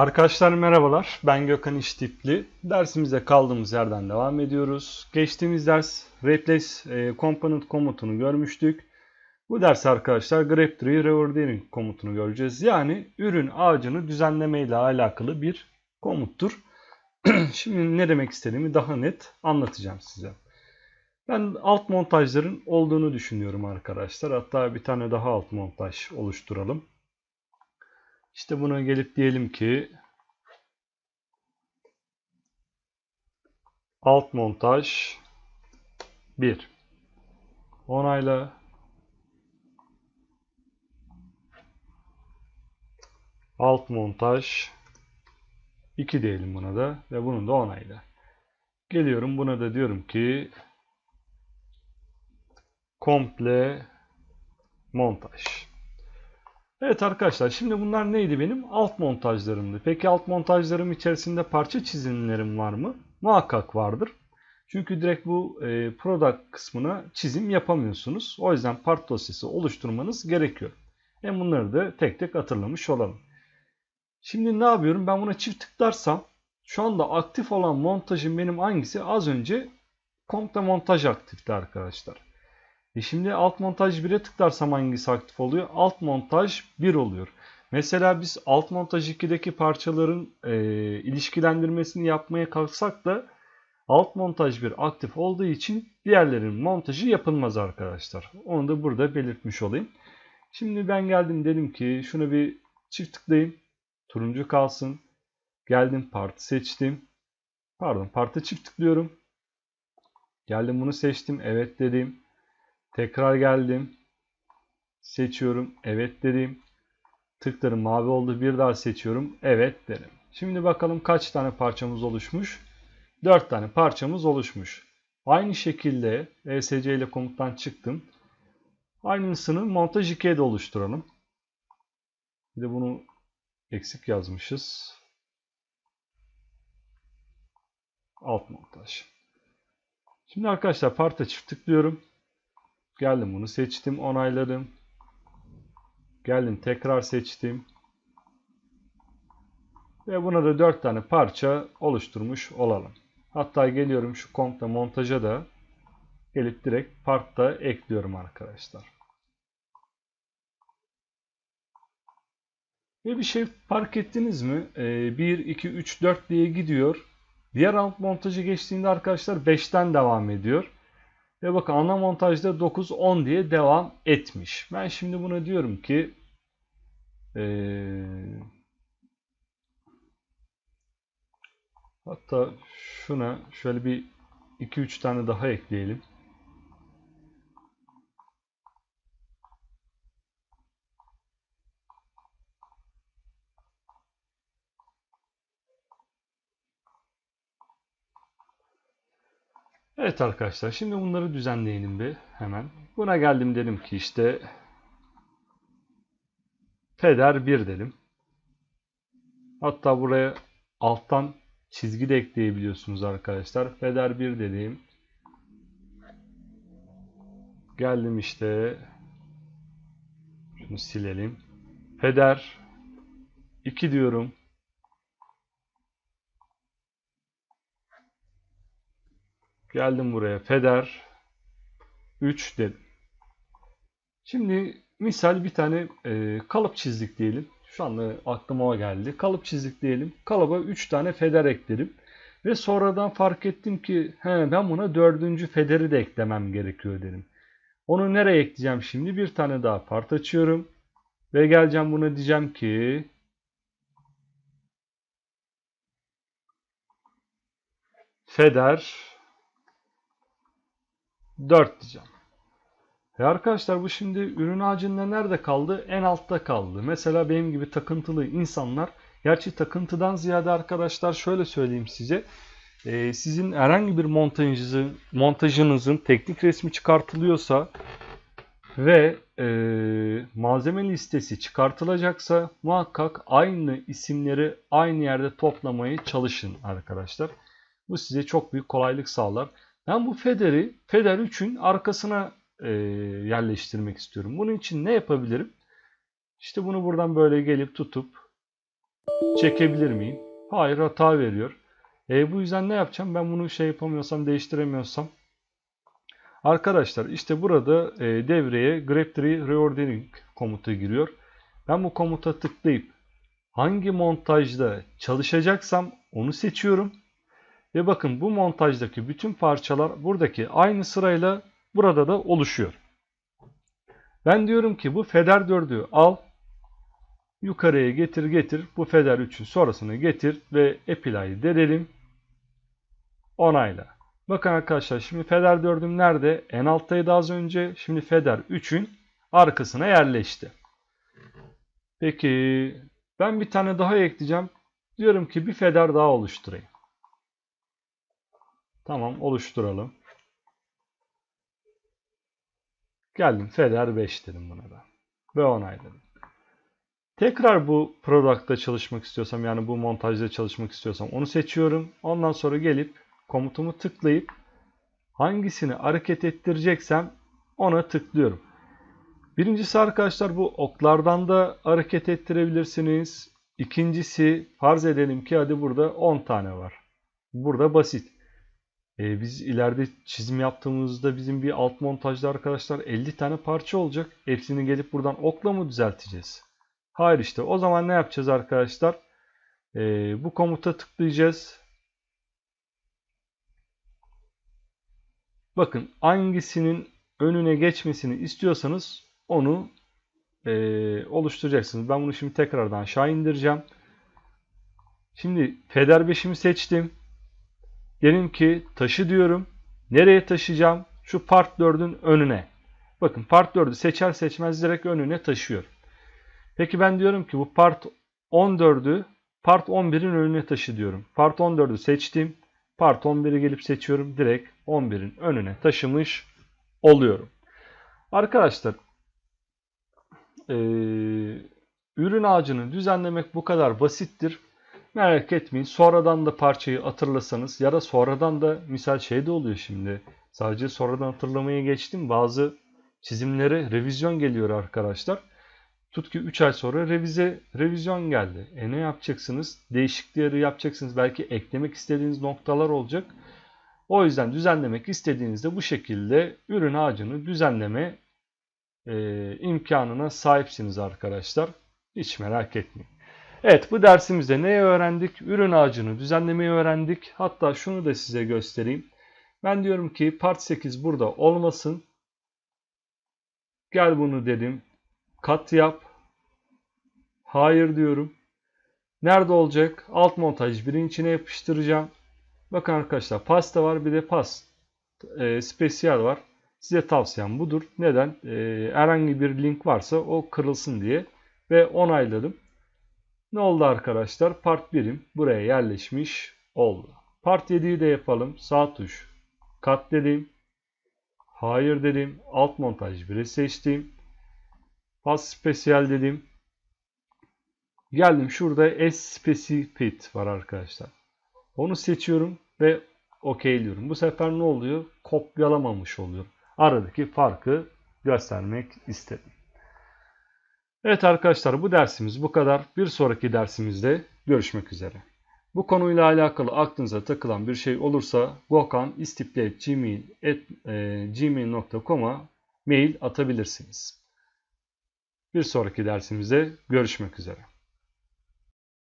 Arkadaşlar merhabalar. Ben Gökhan İştipli. Dersimize kaldığımız yerden devam ediyoruz. Geçtiğimiz ders Replace e, Component komutunu görmüştük. Bu ders arkadaşlar Grep Tree Reordering komutunu göreceğiz. Yani ürün ağacını düzenleme ile alakalı bir komuttur. Şimdi ne demek istediğimi daha net anlatacağım size. Ben alt montajların olduğunu düşünüyorum arkadaşlar. Hatta bir tane daha alt montaj oluşturalım. İşte buna gelip diyelim ki alt montaj 1 onayla alt montaj 2 diyelim buna da ve bunu da onayla. Geliyorum buna da diyorum ki komple montaj. Evet arkadaşlar şimdi bunlar neydi benim? Alt montajlarımdı. Peki alt montajlarım içerisinde parça çizimlerim var mı? Muhakkak vardır. Çünkü direkt bu e, product kısmına çizim yapamıyorsunuz. O yüzden part dosyası oluşturmanız gerekiyor. Hem bunları da tek tek hatırlamış olalım. Şimdi ne yapıyorum? Ben buna çift tıklarsam şu anda aktif olan montajım benim hangisi? Az önce komple montaj aktifti arkadaşlar. E şimdi alt montaj 1'e tıklarsam hangisi aktif oluyor? Alt montaj 1 oluyor. Mesela biz alt montaj 2'deki parçaların e, ilişkilendirmesini yapmaya kalksak da alt montaj 1 aktif olduğu için diğerlerinin montajı yapılmaz arkadaşlar. Onu da burada belirtmiş olayım. Şimdi ben geldim dedim ki şunu bir çift tıklayayım. Turuncu kalsın. Geldim parti seçtim. Pardon partı çift tıklıyorum. Geldim bunu seçtim. Evet dedim. Tekrar geldim. Seçiyorum. Evet dedim. Tıklarım mavi oldu. Bir daha seçiyorum. Evet dedim. Şimdi bakalım kaç tane parçamız oluşmuş. 4 tane parçamız oluşmuş. Aynı şekilde ESC ile komuttan çıktım. Aynısını montaj 2'ye de oluşturalım. Bir de bunu eksik yazmışız. Alt montaj. Şimdi arkadaşlar parta çift tıklıyorum. Geldim bunu seçtim, onayladım. Geldim tekrar seçtim. Ve buna da 4 tane parça oluşturmuş olalım. Hatta geliyorum şu komple montaja da gelip direkt partta ekliyorum arkadaşlar. Ve bir şey fark ettiniz mi? Ee, 1, 2, 3, 4 diye gidiyor. Diğer alt montajı geçtiğinde arkadaşlar 5'ten devam ediyor. Ve bakın ana montajda 9-10 diye devam etmiş. Ben şimdi buna diyorum ki ee, hatta şuna şöyle bir 2-3 tane daha ekleyelim. Evet arkadaşlar şimdi bunları düzenleyelim bir hemen. Buna geldim dedim ki işte Feder 1 dedim. Hatta buraya alttan çizgi de ekleyebiliyorsunuz arkadaşlar. Feder 1 dediğim. Geldim işte. Şunu silelim. Feder 2 diyorum. Geldim buraya. Feder 3 dedim. Şimdi misal bir tane e, kalıp çizdik diyelim. Şu anda aklıma o geldi. Kalıp çizdik diyelim. Kalıba 3 tane feder ekledim. Ve sonradan fark ettim ki he, ben buna dördüncü federi de eklemem gerekiyor dedim. Onu nereye ekleyeceğim şimdi? Bir tane daha part açıyorum. Ve geleceğim buna diyeceğim ki feder 4 diyeceğim. E arkadaşlar bu şimdi ürün ağacında nerede kaldı? En altta kaldı. Mesela benim gibi takıntılı insanlar gerçi takıntıdan ziyade arkadaşlar şöyle söyleyeyim size. E, sizin herhangi bir montajınızın, montajınızın teknik resmi çıkartılıyorsa ve e, malzeme listesi çıkartılacaksa muhakkak aynı isimleri aynı yerde toplamaya çalışın arkadaşlar. Bu size çok büyük kolaylık sağlar. Ben bu Feder'i Feder 3'ün arkasına e, yerleştirmek istiyorum. Bunun için ne yapabilirim? İşte bunu buradan böyle gelip tutup çekebilir miyim? Hayır hata veriyor. E, bu yüzden ne yapacağım? Ben bunu şey yapamıyorsam, değiştiremiyorsam. Arkadaşlar işte burada e, devreye grep3 reordering komutu giriyor. Ben bu komuta tıklayıp hangi montajda çalışacaksam onu seçiyorum. Ve bakın bu montajdaki bütün parçalar buradaki aynı sırayla burada da oluşuyor. Ben diyorum ki bu Feder 4'ü al. Yukarıya getir getir. Bu Feder 3'ün sonrasını getir ve Apply'ı denelim. Onayla. Bakın arkadaşlar şimdi Feder 4'üm nerede? En alttaydı az önce. Şimdi Feder 3'ün arkasına yerleşti. Peki ben bir tane daha ekleyeceğim. Diyorum ki bir Feder daha oluşturayım. Tamam oluşturalım. Geldim Feder 5 dedim buna da. Ve onayladım. Tekrar bu product'ta çalışmak istiyorsam yani bu montajda çalışmak istiyorsam onu seçiyorum. Ondan sonra gelip komutumu tıklayıp hangisini hareket ettireceksem ona tıklıyorum. Birincisi arkadaşlar bu oklardan da hareket ettirebilirsiniz. İkincisi farz edelim ki hadi burada 10 tane var. Burada basit. Ee, biz ileride çizim yaptığımızda bizim bir alt montajda arkadaşlar 50 tane parça olacak. Hepsini gelip buradan okla mı düzelteceğiz? Hayır işte o zaman ne yapacağız arkadaşlar? Ee, bu komuta tıklayacağız. Bakın hangisinin önüne geçmesini istiyorsanız onu e, oluşturacaksınız. Ben bunu şimdi tekrardan aşağı indireceğim. Şimdi Feder 5'imi seçtim. Diyelim ki taşı diyorum. Nereye taşıyacağım? Şu part 4'ün önüne. Bakın part 4'ü seçer seçmez direkt önüne taşıyor. Peki ben diyorum ki bu part 14'ü part 11'in önüne taşı diyorum. Part 14'ü seçtim. Part 11'i gelip seçiyorum. Direkt 11'in önüne taşımış oluyorum. Arkadaşlar ee, ürün ağacını düzenlemek bu kadar basittir. Merak etmeyin. Sonradan da parçayı hatırlasanız ya da sonradan da misal şey de oluyor şimdi. Sadece sonradan hatırlamaya geçtim. Bazı çizimlere revizyon geliyor arkadaşlar. Tut ki 3 ay sonra revize revizyon geldi. E ne yapacaksınız? Değişiklikleri yapacaksınız. Belki eklemek istediğiniz noktalar olacak. O yüzden düzenlemek istediğinizde bu şekilde ürün ağacını düzenleme e, imkanına sahipsiniz arkadaşlar. Hiç merak etmeyin. Evet bu dersimizde neyi öğrendik? Ürün ağacını düzenlemeyi öğrendik. Hatta şunu da size göstereyim. Ben diyorum ki part 8 burada olmasın. Gel bunu dedim. Kat yap. Hayır diyorum. Nerede olacak? Alt montaj birin içine yapıştıracağım. Bakın arkadaşlar pasta var bir de pas. E, spesiyal var. Size tavsiyem budur. Neden? E, herhangi bir link varsa o kırılsın diye. Ve onayladım. Ne oldu arkadaşlar? Part 1'im buraya yerleşmiş oldu. Part 7'yi de yapalım. Sağ tuş. Kat dedim. Hayır dedim. Alt montaj 1'i seçtim. Pas spesiyal dedim. Geldim şurada S specific var arkadaşlar. Onu seçiyorum ve okeyliyorum. Bu sefer ne oluyor? Kopyalamamış oluyor. Aradaki farkı göstermek istedim. Evet arkadaşlar bu dersimiz bu kadar. Bir sonraki dersimizde görüşmek üzere. Bu konuyla alakalı aklınıza takılan bir şey olursa gmail.com'a mail atabilirsiniz. Bir sonraki dersimizde görüşmek üzere.